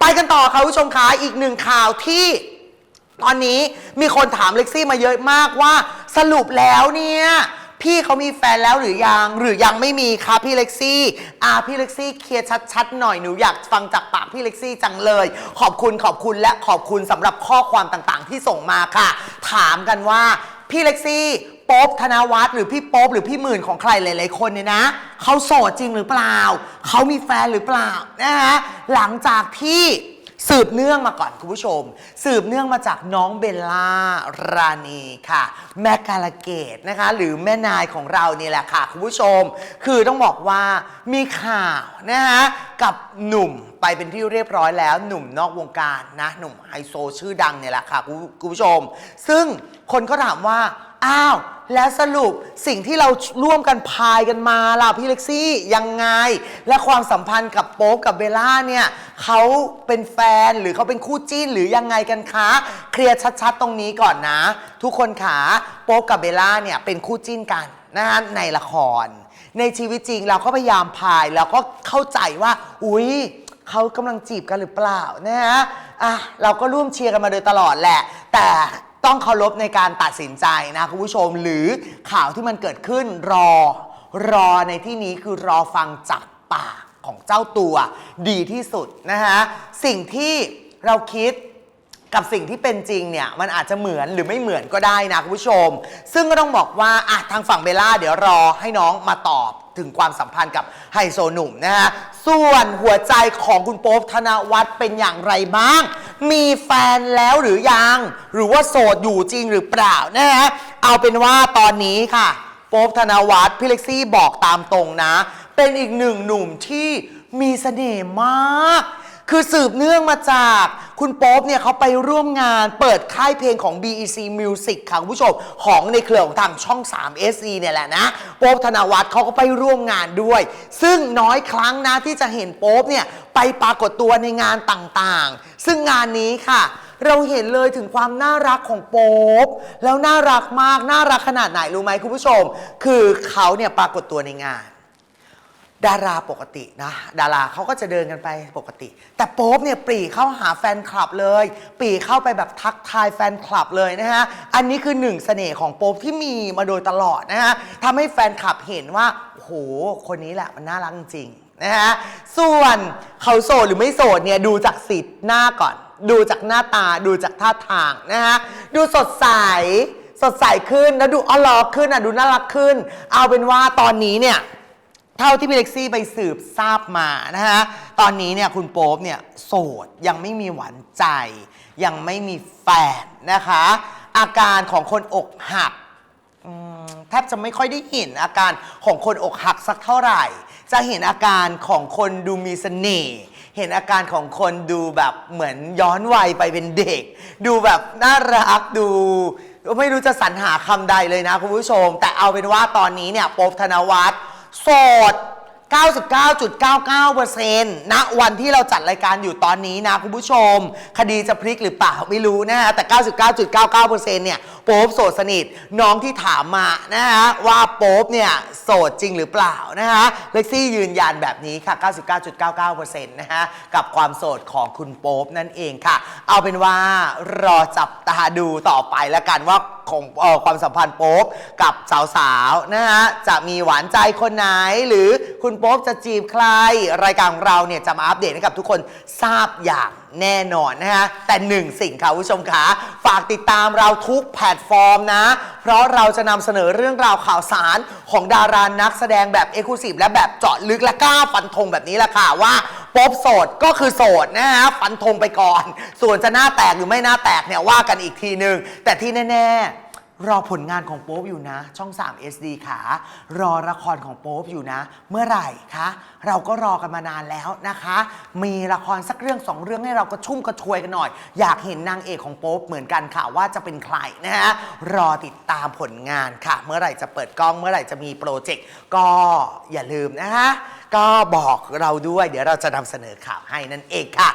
ไปกันต่อค่ะคุณผู้ชมคะอีกหนึ่งข่าวที่ตอนนี้มีคนถามเล็กซี่มาเยอะมากว่าสรุปแล้วเนี่ยพี่เขามีแฟนแล้วหรือยังหรือยังไม่มีคะพี่เล็กซี่อ่าพี่เล็กซี่เคลียร์ชัดๆหน่อยหนูอยากฟังจากปากพี่เล็กซี่จังเลย ขอบคุณขอบคุณและขอบคุณสำหรับข้อความต่างๆ ที่ส่งมาค่ะ ถามกันว่าพี่เล็กซี่ ป๊บธนวัฒน์หรือพี่โป๊บหรือพี่หมื่นของใครหลาย ๆ คนเนี่ยนะเขาโสดจริงหรือเปล่า เขามีแฟนหรือเปล่านะฮะหลังจากที่สืบเนื่องมาก่อนคุณผู้ชม สืบเนื่องมาจากน้องเบลล่ารานีค่ะ แม่กาลเกตนะคะ หรือแม่นายของเรานี่แหละค่ะ คุณผู้ชม คือต้องบอกว่ามีข่าวนะคะกับหนุ่มไปเป็นที่เรียบร้อยแล้วหนุ่มนอกวงการนะ หนุ่มไฮโซชื่อดังเนี่ยแหละค่ะคุณผู้ชม ซึ่งคนก็ถามว่า อ้าว แล้วสรุปสิ่งที่เราร่วมกันพายกันมาล่ะพี่เล็กซี่ยังไง และความสัมพันธ์กับโป๊ปกับเบลล่าเนี่ยเขาเป็นแฟนหรือเขาเป็นคู่จิ้นหรือยังไงกันคะ เคลียร์ชัดๆ ตรงนี้ก่อนนะ ทุกคนขาโป๊ปกับเบลล่าเนี่ยเป็นคู่จิ้นกันนะคะในละคร ในชีวิตจริงเราก็พยายามพายแล้วก็เข้าใจว่า อุ๊ยเขากำลังจีบกันหรือเปล่านะฮะอะเราก็ร่วมเชียร์กันมาโดยตลอดแหละ แต่ ต้องเคารพในการตัดสินใจนะคุณผู้ชมหรือข่าวที่มันเกิดขึ้นรอ รอในที่นี้คือรอฟังจากปากของเจ้าตัว ดีที่สุดนะฮะสิ่งที่เราคิดกับสิ่งที่เป็นจริงเนี่ยมันอาจจะเหมือนหรือไม่เหมือนก็ได้นะคุณผู้ชม ซึ่งก็ต้องบอกว่าอะทางฝั่งเบลล่าเดี๋ยวรอให้น้องมาตอบถึงความสัมพันธ์กับไฮโซหนุ่มนะฮะส่วนหัวใจของคุณโป๊ปธนวัฒน์เป็นอย่างไรบ้าง มีแฟนแล้วหรือยัง หรือว่าโสดอยู่จริงหรือเปล่านะฮะเอาเป็นว่าตอนนี้ค่ะโป๊ปธนวัฒน์พี่เล็กซี่บอกตามตรงนะ เป็นอีกหนึ่งหนุ่มที่มีเสน่ห์มาก คือสืบเนื่องมาจากคุณโป๊ปเนี่ยเขาไปร่วมงานเปิดค่ายเพลงของ BEC Music ค่ะคุณผู้ชม ของในเครือของทางช่อง 3 SE เนี่ยแหละนะ โป๊ปธนวัฒน์เขาก็ไปร่วมงานด้วย ซึ่งน้อยครั้งนะที่จะเห็นโป๊ปเนี่ยไปปรากฏตัวในงานต่างๆ ซึ่งงานนี้ค่ะเราเห็นเลยถึงความน่ารักของโป๊ปแล้วน่ารักมาก น่ารักขนาดไหนรู้ไหมคุณผู้ชม คือเขาเนี่ยปรากฏตัวในงาน ดาราปกตินะดาราเขาก็จะเดินกันไปปกติ แต่โป๊ปเนี่ยปรีเข้าหาแฟนคลับเลย ปรีเข้าไปแบบทักทายแฟนคลับเลยนะฮะอันนี้คือหนึ่งเสน่ห์ของโป๊ปที่มีมาโดยตลอดนะฮะทำให้แฟนคลับเห็นว่าโอ้โหคนนี้แหละมันน่ารักจริงนะฮะส่วนเขาโสดหรือไม่โสดเนี่ยดูจากสีหน้าก่อน ดูจากหน้าตาดูจากท่าทางนะฮะดูสดใสสดใสขึ้นแล้วดูอ๋อเหรอขึ้นอะดูน่ารักขึ้น เอาเป็นว่าตอนนี้เนี่ย เท่าที่พี่เล็กซี่ไปสืบทราบมานะฮะ ตอนนี้เนี่ยคุณโป๊ปเนี่ยโสดยังไม่มีหวานใจ ยังไม่มีแฟนนะคะ อาการของคนอกหักอืมแทบจะไม่ค่อยได้เห็นอาการของคนอกหักสักเท่าไหร่ จะเห็นอาการของคนดูมีเสน่ห์เห็นอาการของคนดูแบบเหมือนย้อนวัยไปเป็นเด็ก ดูแบบน่ารักดู ไม่รู้จะสรรหาคำใดเลยนะคุณผู้ชม แต่เอาเป็นว่าตอนนี้เนี่ยโป๊ปธนวัฒน์ โสด 99.99%ณวันที่เราจัดรายการอยู่ตอนนี้นะคุณผู้ชม คดีจะพลิกหรือเปล่าไม่รู้นะฮะแต่ 99.99%เนี่ยโป๊ปโสดสนิทน้องที่ถามมานะฮะว่าโป๊ปเนี่ยโสดจริงหรือเปล่านะฮะเล็กซี่ยืนยันแบบนี้ค่ะ 99.99%นะฮะกับความโสดของคุณโป๊ปนั่นเองค่ะ เอาเป็นว่ารอจับตาดูต่อไปแล้วกันว่าของออความสัมพันธ์โป๊ปกับสาวๆนะฮะจะมีหวานใจคนไหน หรือคุณโป๊ปจะจีบใคร รายการของเราเนี่ยจะมาอัปเดตให้กับทุกคนทราบอย่างแน่นอนนะฮะแต่หนึ่งสิ่งค่ะคุณผู้ชมขาฝากติดตามเราทุกแพลตฟอร์มนะ เพราะเราจะนำเสนอเรื่องราวข่าวสารของดารานักแสดงแบบเอกลูซีฟและแบบเจาะลึกและกล้าฟันธงแบบนี้แหละค่ะว่าป๊ปโสดก็คือโสดนะฮะฟันธงไปก่อน ส่วนจะหน้าแตกหรือไม่หน้าแตกเนี่ยว่ากันอีกทีหนึ่งแต่ที่แน่ ๆ รอผลงานของโป๊ปอยู่นะ ช่อง 3 SD ขารอละครของโป๊ปอยู่นะ เมื่อไหร่คะเราก็รอกันมานานแล้วนะคะ มีละครสักเรื่องสองเรื่องให้เรากระชุ่มกระชวยกันหน่อย อยากเห็นนางเอกของโป๊ปเหมือนกันค่ะว่าจะเป็นใครนะฮะรอติดตามผลงานค่ะ เมื่อไหร่จะเปิดกล้องเมื่อไหร่จะมีโปรเจกต์ก็อย่าลืมนะคะก็บอกเราด้วย เดี๋ยวเราจะนำเสนอข่าวให้นั่นเองค่ะ